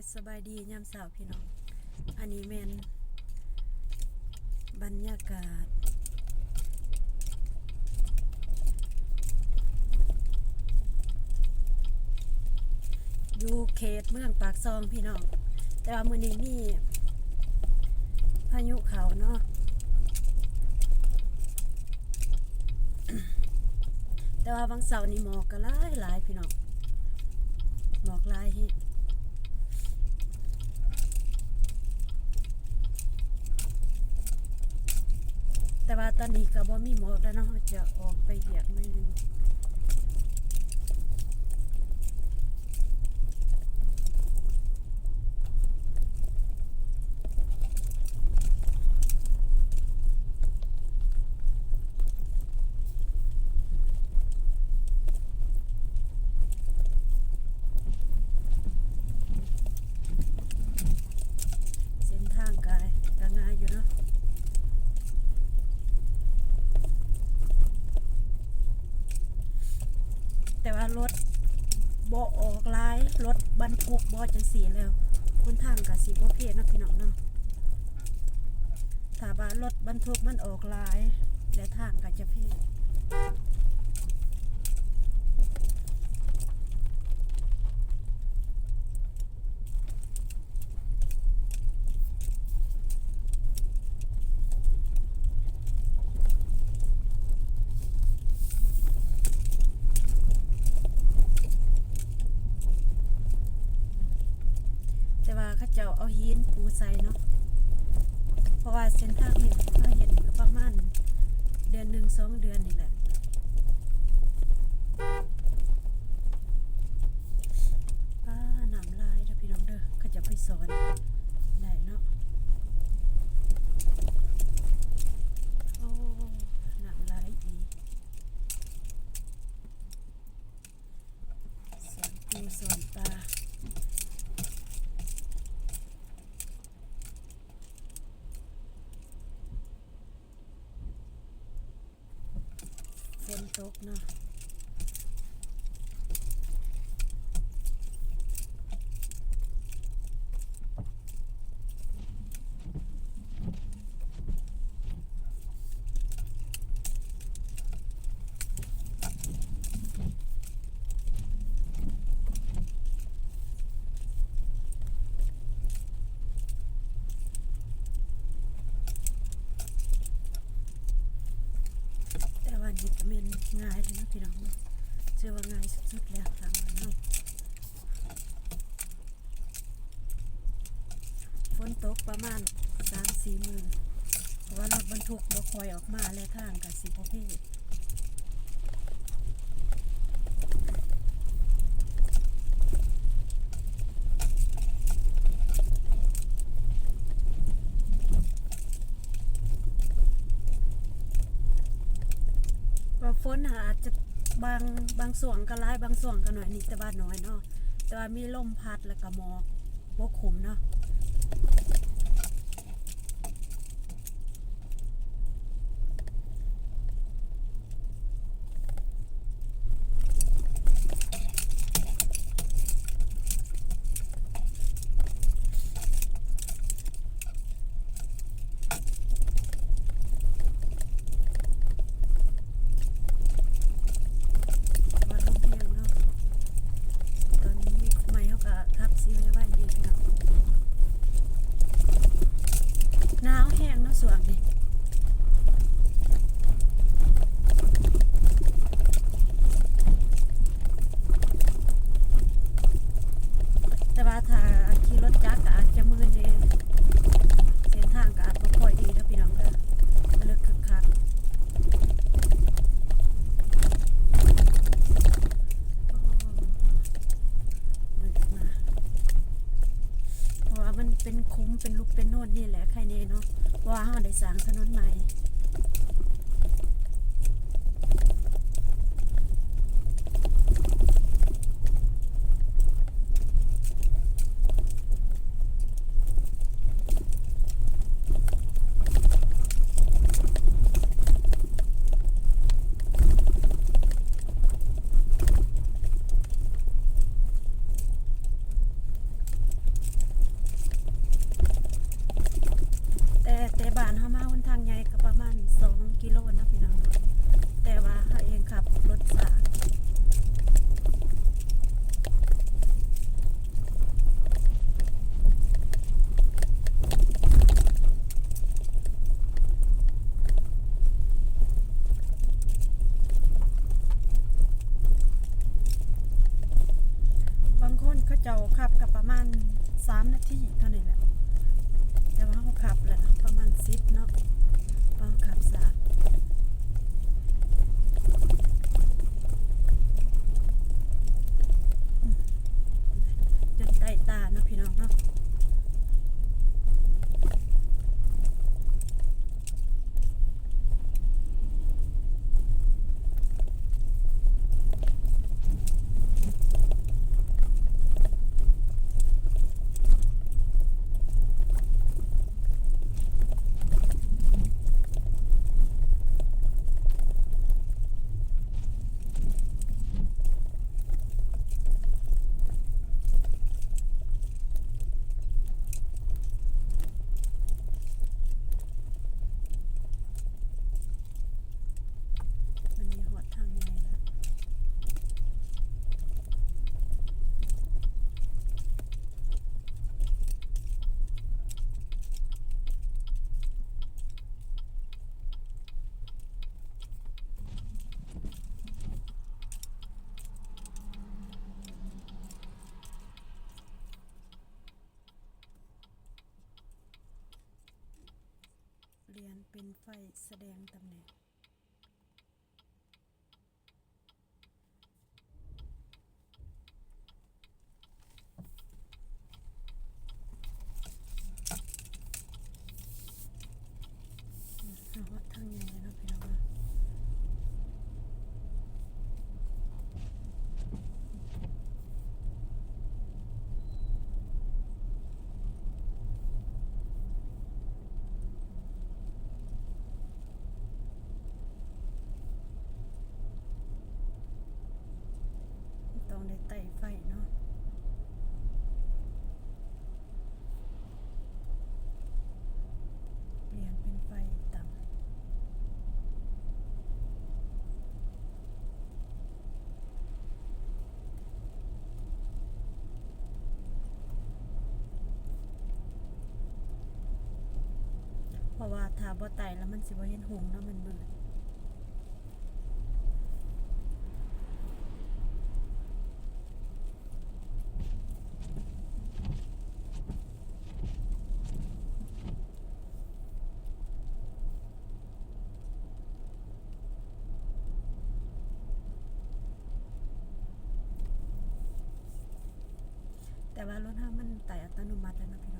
ายสบายดียามเช้าพี่น้อง อันนี้แมนบรรยากาศ อยู่เขตเมืองปากซองพี่น้อง แต่ว่ามือนี้มีพายุเขาเนาะ แต่ว่าบางเสาร์นี่หมอกก็หลายหลายพี่น้อง หมอกหลายฮ็ แต่ว่าตอนนี้ก็บ่มีหมอกแล้วเนาะจะออกไปเหยียบไม่นึงเส้นทางกายก็ง่ายอยู่เนาะแต่ว่า รถบ่ออกหลายรถบรรทุกบ่จังสีแล้ว คนทางกับสิบ่เพเนะพี่น้องเนาะถ้าว่ารถบรรทุกมันออกหลาย และทางก็จะเพแเขาเจ้าเอาหินปูใส่เนาะ เพราะว่าเส้นทางเห็นเขาเห็นก็ประมาณเดือนหนึ่งสองเดือนนี่แหละป้าหนำลายแล้วพี่น้องเด้อเขาจะไปสอนได้เนาะ โอ้หนำลายดีสอนปูสอนปลา ฝน วิตามินง่ายเลยนะพี่น้องเชื่อว่าง่ายสุดๆแล้วทางมันเนฝนตกประมาณสามสี่หมื่นว่ารถบรรทุกบ่คอยออกมาแล้วทางกับสิบพี่ เภทว่าฝนอาจจะบางบางส่วนก็ร้ายบางส่วนก็หน่อยนี่แต่ว่าน้อยเนาะแต่ว่ามีลมพัดแล้วก็หมอกปกคลุมเนาะ ว่าลมแห้งเนาะ ตอนนี้มีไม่เขาก็ทับซีไว้ไว้เดียวพี่น้องหนาวแห้งเนาะส่วนนี้แต่ว่าถ้าขี่รถจักรก็อาจจะมืนเนี่ยเส้นทางก็อาจบ่ค่อยดีนะพี่น้องเด้อมันลึกคึกคัก มืดมาเพราะว่ามันเป็นคุ้มเป็นลูกเป็ นี่แหละใครเน่เนาะเพราะว่าเราได้สร้างถนนใหม่ ณสามนาทีเท่านี้แหละแต่ว่าเขาขับแหละประมาณสิบเนาะเขาขับสาจนใต้ตาเนาะพี่น้องเนาะ มันมีหอดทางใหญ่แล้ว เป็นไฟแสดงตำแหน่ง เอาวัดทางใหญ่เลยเนาะพี่น้องเนาะ ต้องได้ไต่ไฟเนาะเปลี่ยนเป็นไฟต่ำเพราะว่าถ้าบ่ไต่แล้วมันสิบ่เห็นหงส์เนาะมันเบื่อ แต่ว่ารถห้ามันไต่อัตโนมัติแล้วนะพี่น้อง